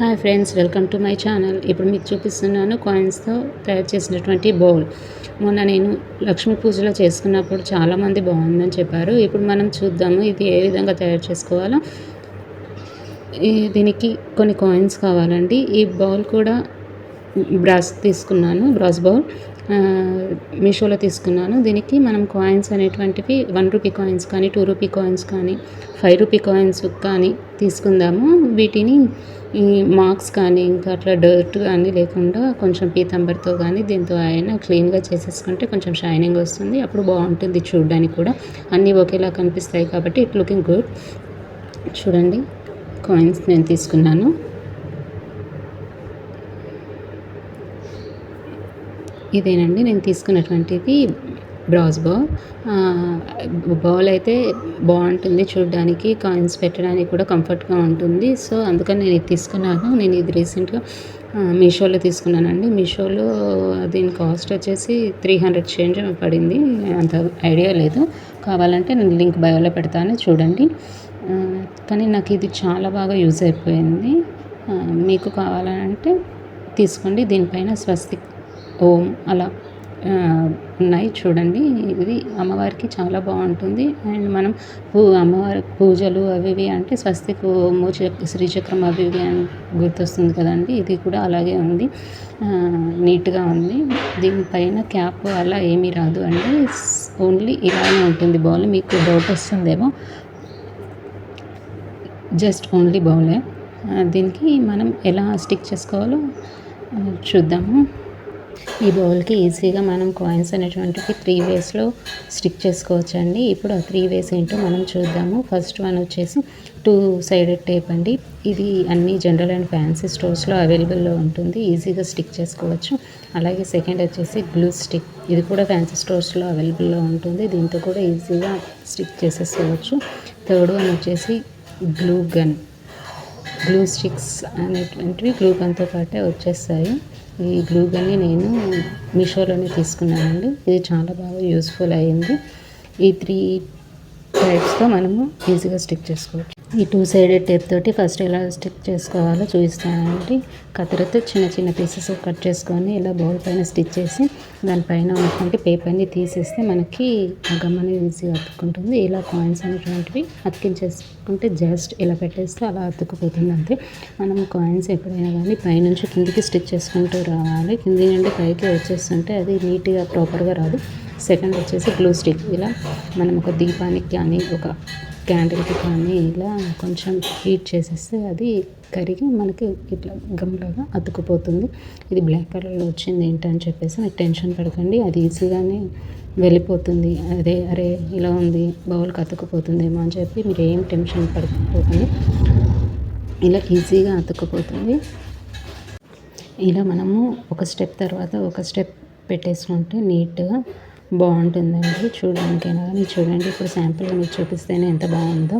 Hi friends welcome to my channel. ఇప్పుడు మీకు చూపిస్తున్నాను కాయిన్స్తో తయారు చేసినటువంటి బౌల్. మొన్న నేను లక్ష్మీ పూజలో చేసుకున్నప్పుడు చాలామంది బాగుందని చెప్పారు. ఇప్పుడు మనం చూద్దాము ఇది ఏ విధంగా తయారు చేసుకోవాలో. దీనికి కొన్ని కాయిన్స్ కావాలండి. ఈ బౌల్ కూడా బ్రాస్ తీసుకున్నాను బ్రాస్ బౌల్. మీషోలో తీసుకున్నాను. దీనికి మనం కాయిన్స్ అనేటువంటివి వన్ రూపీ కాయిన్స్ కానీ టూ రూపీ కాయిన్స్ కానీ ఫైవ్ రూపీ కాయిన్స్ కానీ తీసుకుందాము. వీటిని ఈ మార్క్స్ కానీ ఇంకా అట్లా డర్ట్ కానీ లేకుండా కొంచెం పీతంబర్తో కానీ దీంతో అయినా క్లీన్గా చేసేసుకుంటే కొంచెం షైనింగ్ వస్తుంది. అప్పుడు బాగుంటుంది చూడడానికి కూడా. అన్నీ ఒకేలా కనిపిస్తాయి కాబట్టి ఇట్ లుకింగ్ గుడ్ చూడండి కాయిన్స్ నేను తీసుకున్నాను. ఇదేనండి నేను తీసుకున్నటువంటిది బ్రాస్ బౌల్. బౌల్ అయితే బాగుంటుంది చూడడానికి కాయిన్స్ పెట్టడానికి కూడా కంఫర్ట్గా ఉంటుంది. సో అందుకని నేను ఇది తీసుకున్నాను. నేను ఇది రీసెంట్గా మీషోలో తీసుకున్నానండి. మీషోలో దీని కాస్ట్ వచ్చేసి త్రీ హండ్రెడ్ చేంజ్ పడింది. అంత ఐడియా లేదు. కావాలంటే నేను లింక్ బయోలో పెడతాను చూడండి. కానీ నాకు ఇది చాలా బాగా యూజ్ అయిపోయింది. మీకు కావాలంటే తీసుకోండి. దీనిపైన స్వస్తిక్ ఓం అలా ఉన్నాయి చూడండి. ఇది అమ్మవారికి చాలా బాగుంటుంది. అండ్ మనం పూ అమ్మవారి పూజలు అవి ఇవి అంటే స్వస్తికి ఓము శ్రీచక్రం అవి ఇవి అని గుర్తొస్తుంది కదండి. ఇది కూడా అలాగే ఉంది. నీట్గా ఉంది. దీనిపైన క్యాప్ అలా ఏమీ రాదు. అండి ఓన్లీ ఇలానే ఉంటుంది బౌల్. మీకు డౌట్ వస్తుందేమో? జస్ట్ ఓన్లీ బౌలే. దీనికి మనం ఎలా స్టిక్ చేసుకోవాలో చూద్దాము. ఈ బౌల్కి ఈజీగా మనం కాయిన్స్ అనేటువంటివి త్రీ వేస్లో స్టిక్ చేసుకోవచ్చు అండి ఇప్పుడు ఆ త్రీ వేస్ ఏంటో మనం చూద్దాము. ఫస్ట్ వన్ వచ్చేసి టూ సైడెడ్ టేప్ అండి. ఇది అన్ని జనరల్ అండ్ ఫ్యాన్సీ స్టోర్స్లో అవైలబుల్లో ఉంటుంది. ఈజీగా స్టిక్ చేసుకోవచ్చు. అలాగే సెకండ్ వచ్చేసి గ్లూ స్టిక్ ఇది కూడా ఫ్యాన్సీ స్టోర్స్లో అవైలబుల్లో ఉంటుంది. దీంతో కూడా ఈజీగా స్టిక్ చేసేసుకోవచ్చు. థర్డ్ వన్ వచ్చేసి గ్లూ గన్ గ్లూ స్టిక్స్ అనేటువంటివి గ్లూ గన్తో పాటే వచ్చేస్తాయి. ఈ గ్లూ గన్ని నేను మీషోలోనే తీసుకున్నానండి. ఇది చాలా బాగా యూస్ఫుల్ అయ్యింది. ఈ త్రీ టైప్స్తో మనము ఈజీగా స్టిక్ చేసుకోవచ్చు. ఈ టూ సైడెడ్ టేప్ తోటి ఫస్ట్ ఎలా స్టిక్ చేసుకోవాలో చూపిస్తానండి. కత్తిరతో చిన్న చిన్న పీసెస్ కట్ చేసుకొని ఇలా బౌల్ పైన స్టిచ్ చేసి దానిపైన ఉన్నటువంటి పేపర్ని తీసేస్తే మనకి గమ్ అనేది ఈజీగా అతుక్కుంటుంది. ఇలా కాయిన్స్ అనేటువంటివి అతికించేసుకుంటే జస్ట్ ఇలా పెట్టేస్తే అలా అతుక్కుపోతుంది అంతే మనం కాయిన్స్ ఎప్పుడైనా కానీ పైనుంచి కిందికి స్టిచ్ చేసుకుంటూ రావాలి. కింది నుండి పైకి వచ్చేస్తుంటే అది నీట్గా ప్రాపర్గా రాదు. సెకండ్ వచ్చేసి గ్లూ స్టిక్. ఇలా మనం ఒక దీపానికి కానీ ఒక క్యాండిల్కి కానీ ఇలా కొంచెం హీట్ చేసేస్తే అది కరిగి మనకి ఇట్లా గమ్లాగా అతుకుపోతుంది ఇది బ్లాక్ కలర్లో వచ్చింది ఏంటని చెప్పేసి మీరు టెన్షన్ పడకండి. అది ఈజీగానే వెళ్ళిపోతుంది. అదే అరే ఇలా ఉంది బౌల్కి అతుకుపోతుందేమో అని చెప్పి మీరు ఏం టెన్షన్ పడకపోకండి ఇలా ఈజీగా అతుక్కుపోతుంది. ఇలా మనము ఒక స్టెప్ తర్వాత ఒక స్టెప్ పెట్టేసుకుంటే నీట్గా బాగుంటుందండి. చూడడానికైనా కానీ చూడండి. ఇప్పుడు శాంపుల్గా మీకు చూపిస్తేనే ఎంత బాగుందో.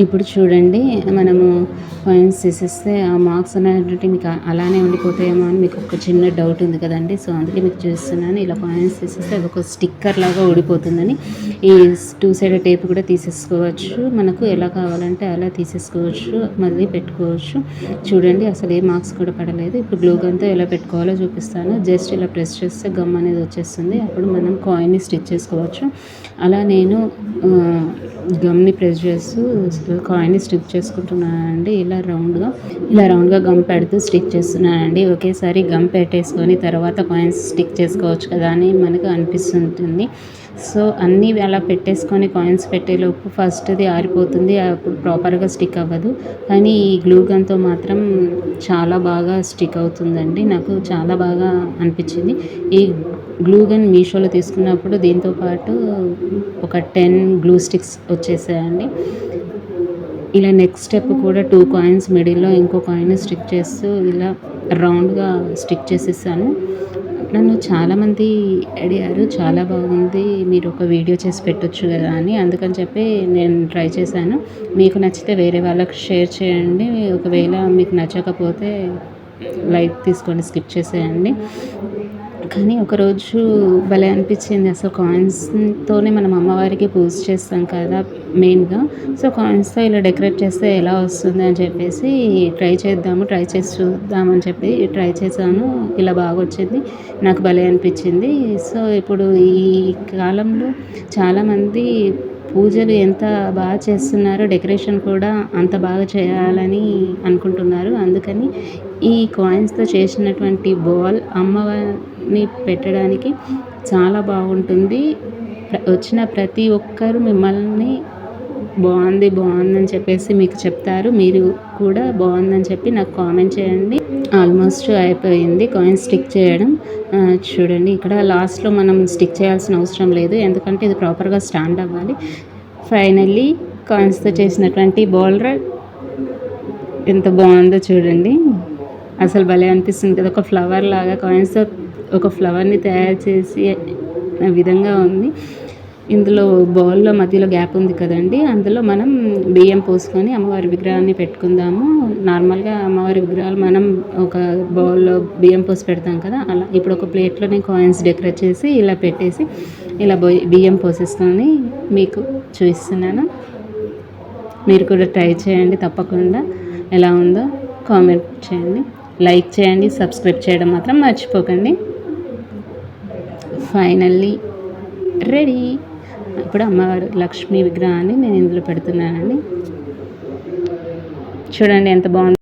ఇప్పుడు చూడండి మనము పాయింట్స్ తీసేస్తే ఆ మార్క్స్ అనేటువంటి మీకు అలానే ఉండిపోతాయేమో అని మీకు ఒక చిన్న డౌట్ ఉంది కదండి. సో అందుకే మీకు చూస్తున్నాను ఇలా పాయింట్స్ తీసేస్తే అది ఒక స్టిక్కర్ లాగా ఊడిపోతుందని. ఈ టూ సైడ్ టేప్ కూడా తీసేసుకోవచ్చు. మనకు ఎలా కావాలంటే అలా తీసేసుకోవచ్చు మళ్ళీ పెట్టుకోవచ్చు. చూడండి అసలు ఏ మార్క్స్ కూడా పడలేదు. ఇప్పుడు గ్లూ గన్తో ఎలా పెట్టుకోవాలో చూపిస్తాను. జస్ట్ ఇలా ప్రెస్ చేస్తే గమ్ అనేది వచ్చేస్తుంది. అప్పుడు మనం కాయిన్ని స్టిచ్ చేసుకోవచ్చు. అలా నేను గమ్ని ప్రెస్ చేస్తూ కాయిన్ని స్టిక్ చేసుకుంటున్నానండి. ఇలా రౌండ్గా ఇలా రౌండ్గా గమ్ పెడుతూ స్టిక్ చేస్తున్నానండి. ఒకేసారి గమ్ పెట్టేసుకొని తర్వాత కాయిన్స్ స్టిక్ చేసుకోవచ్చు కదా అని మనకు అనిపిస్తుంటుంది. సో అన్నీ అలా పెట్టేసుకొని కాయిన్స్ పెట్టేలోపు ఫస్ట్ది ఆరిపోతుంది. అప్పుడు ప్రాపర్గా స్టిక్ అవ్వదు. కానీ ఈ గ్లూ గన్తో మాత్రం చాలా బాగా స్టిక్ అవుతుందండి. నాకు చాలా బాగా అనిపించింది. ఈ గ్లూ గన్ మీషోలో తీసుకున్నప్పుడు దీంతో పాటు ఒక టెన్ గ్లూ స్టిక్స్ వచ్చేసాయండి. ఇలా నెక్స్ట్ స్టెప్ కూడా టూ కాయిన్స్ మిడిల్లో ఇంకో కాయిన్ స్టిక్ చేస్తూ ఇలా రౌండ్గా స్టిక్ చేసేసాను. నన్ను చాలామంది అడిగారు చాలా బాగుంది మీరు ఒక వీడియో చేసి పెట్టొచ్చు కదా అని. అందుకని చెప్పి నేను ట్రై చేశాను. మీకు నచ్చితే వేరే వాళ్ళకి షేర్ చేయండి. ఒకవేళ మీకు నచ్చకపోతే లైక్ తీసుకొని స్కిప్ చేసేయండి. కానీ ఒకరోజు భలే అనిపించింది. అసలు కాయిన్స్తోనే మనం అమ్మవారికి పూజ చేస్తాం కదా మెయిన్గా. సో కాయిన్స్తో ఇలా డెకరేట్ చేస్తే ఎలా వస్తుంది అని చెప్పేసి ట్రై చేద్దాము ట్రై చేసి చూద్దామని చెప్పి ట్రై చేశాను. ఇలా బాగా వచ్చింది. నాకు భలే అనిపించింది. సో ఇప్పుడు ఈ కాలంలో చాలామంది పూజలు ఎంత బాగా చేస్తున్నారో డెకరేషన్ కూడా అంత బాగా చేయాలని అనుకుంటున్నారు. అందుకని ఈ కాయిన్స్తో చేసినటువంటి బాల్ అమ్మవారి మీ పెట్టడానికి చాలా బాగుంటుంది. వచ్చిన ప్రతి ఒక్కరు మిమ్మల్ని బాగుంది బాగుందని చెప్పేసి మీకు చెప్తారు. మీరు కూడా బాగుందని చెప్పి నాకు కామెంట్ చేయండి. ఆల్మోస్ట్ అయిపోయింది. కాయిన్ స్టిక్ చేయడం. చూడండి ఇక్కడ లాస్ట్లో మనం స్టిక్ చేయాల్సిన అవసరం లేదు. ఎందుకంటే ఇది ప్రాపర్గా స్టాండ్ అవ్వాలి. ఫైనల్లీ కాయిన్స్తో చేసినటువంటి బౌలర్ ఎంత బాగుందో చూడండి. అసలు భలే అనిపిస్తుంది కదా ఒక ఫ్లవర్ లాగా కాయిన్స్తో ఒక ఫ్లవర్ని తయారు చేసి విధంగా ఉంది. ఇందులో బౌల్లో మధ్యలో గ్యాప్ ఉంది కదండి. అందులో మనం బియ్యం పోసుకొని అమ్మవారి విగ్రహాన్ని పెట్టుకుందాము. నార్మల్గా అమ్మవారి విగ్రహాలు మనం ఒక బౌల్లో బియ్యం పోసి పెడతాం కదా. అలా ఇప్పుడు ఒక ప్లేట్లోని కాయిన్స్ డెకరేట్ చేసి ఇలా పెట్టేసి ఇలా బియ్యం పోసేసుకొని మీకు చూపిస్తున్నాను. మీరు కూడా ట్రై చేయండి తప్పకుండా. ఎలా ఉందో కామెంట్ చేయండి. లైక్ చేయండి సబ్స్క్రైబ్ చేయడం మాత్రం మర్చిపోకండి. Finally ready. ఇప్పుడు అమ్మవారు లక్ష్మీ విగ్రహాన్ని నేను ఇందులో పెడుతున్నానండి. చూడండి ఎంత బాగుంది.